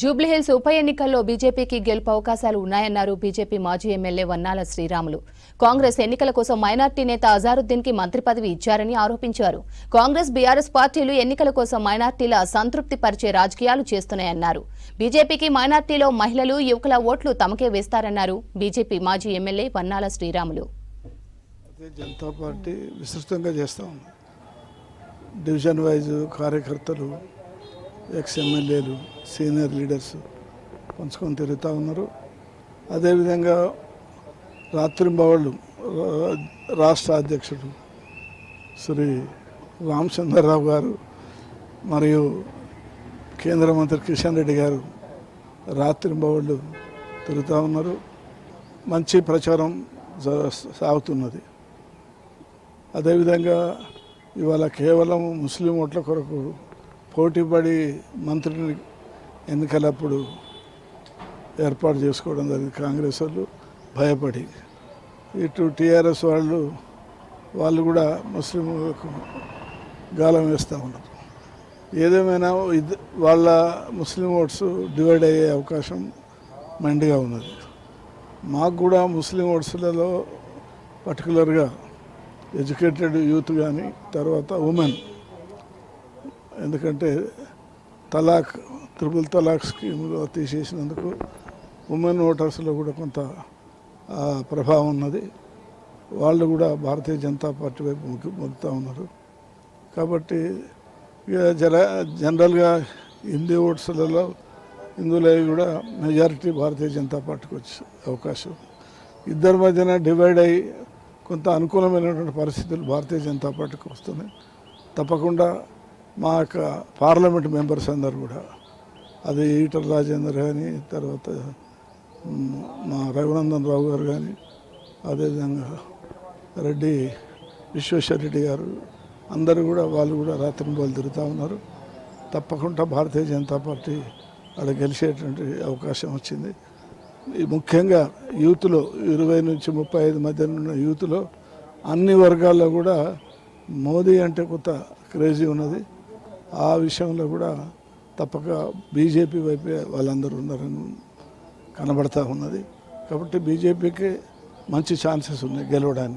జూబ్లీహిల్స్ ఉప ఎన్నికల్లో బీజేపీకి గెలుపు అవకాశాలు ఉన్నాయన్నారు బీజేపీ మాజీ ఎమ్మెల్యే వన్నాల శ్రీరాములు. కాంగ్రెస్ ఎన్నికల కోసం మైనార్టీ నేత అజారుద్దీన్కి మంత్రి పదవి ఇచ్చారని ఆరోపించారు. కాంగ్రెస్ బీఆర్ఎస్ పార్టీలు ఎన్నికల కోసం మైనార్టీల సంతృప్తి పరిచే రాజకీయాలు చేస్తున్నాయన్నారు. బీజేపీకి మైనార్టీలో మహిళలు యువకుల ఓట్లు తమకే వేస్తారన్నారు బీజేపీ మాజీ ఎమ్మెల్యే వన్నాల శ్రీరాములు. జనతా పార్టీ విస్తృతంగా ఉంది. డివిజన్ వైజ్ కార్యకర్తలు ఎక్స్ ఎమ్మెల్యేలు సీనియర్ లీడర్స్ పంచుకొని తిరుగుతూ ఉన్నారు. అదేవిధంగా రాత్రింబవళ్ళు రాష్ట్ర అధ్యక్షుడు శ్రీ రామచంద్రరావు గారు మరియు కేంద్ర మంత్రి కిషన్ రెడ్డి గారు రాత్రింబవళ్ళు తిరుగుతూ ఉన్నారు. మంచి ప్రచారం సాగుతున్నది. అదేవిధంగా ఇవాళ కేవలం ముస్లిం ఓట్ల కొరకు పోటీపడి మంత్రిని ఎన్నికలప్పుడు ఏర్పాటు చేసుకోవడం జరిగింది. కాంగ్రెస్ వాళ్ళు భయపడి. ఇటు టీఆర్ఎస్ వాళ్ళు వాళ్ళు కూడా ముస్లింలకు గాలం వేస్తూ ఉన్నారు. ఏదేమైనా ఇది వాళ్ళ ముస్లిం ఓట్స్ డివైడ్ అయ్యే అవకాశం మెండుగా ఉన్నది. మాకు కూడా ముస్లిం ఓట్స్లలో పర్టికులర్గా ఎడ్యుకేటెడ్ యూత్ కానీ తర్వాత ఉమెన్ ఎందుకంటే తలాక్ త్రిపుల్ తలాక్ స్కీమ్లో తీసేసినందుకు ఉమెన్ ఓటర్స్లో కూడా కొంత ప్రభావం ఉన్నది. వాళ్ళు కూడా భారతీయ జనతా పార్టీ వైపు మొగ్గు మొగ్గుతూ ఉన్నారు. కాబట్టి ఇక జర జనరల్గా హిందీ ఓట్స్లలో హిందువులు కూడా మెజారిటీ భారతీయ జనతా పార్టీకి వచ్చే అవకాశం. ఇద్దరి మధ్యన డివైడ్ అయ్యి కొంత అనుకూలమైనటువంటి పరిస్థితులు భారతీయ జనతా పార్టీకి వస్తున్నాయి. తప్పకుండా మా యొక్క పార్లమెంట్ మెంబర్స్ అందరు కూడా. అది ఈటల రాజేందర్ కానీ తర్వాత మా రఘునందన్ రావు గారు కానీ అదేవిధంగా రెడ్డి విశ్వేశ్వర రెడ్డి గారు అందరూ కూడా వాళ్ళు కూడా రాత్రి వాళ్ళు తిరుగుతూ ఉన్నారు. తప్పకుండా భారతీయ జనతా పార్టీ అక్కడ గెలిచేటువంటి అవకాశం వచ్చింది. ముఖ్యంగా యూత్లో ఇరవై నుంచి ముప్పై ఐదు మధ్య ఉన్న యూత్లో అన్ని వర్గాల్లో కూడా మోదీ అంటే కొత్త క్రేజీ ఉన్నది. ఆ విషయంలో కూడా తప్పక బీజేపీ వైపే వాళ్ళందరూ ఉన్నారని కనబడతా ఉన్నది. కాబట్టి బీజేపీకి మంచి ఛాన్సెస్ ఉన్నాయి గెలవడానికి.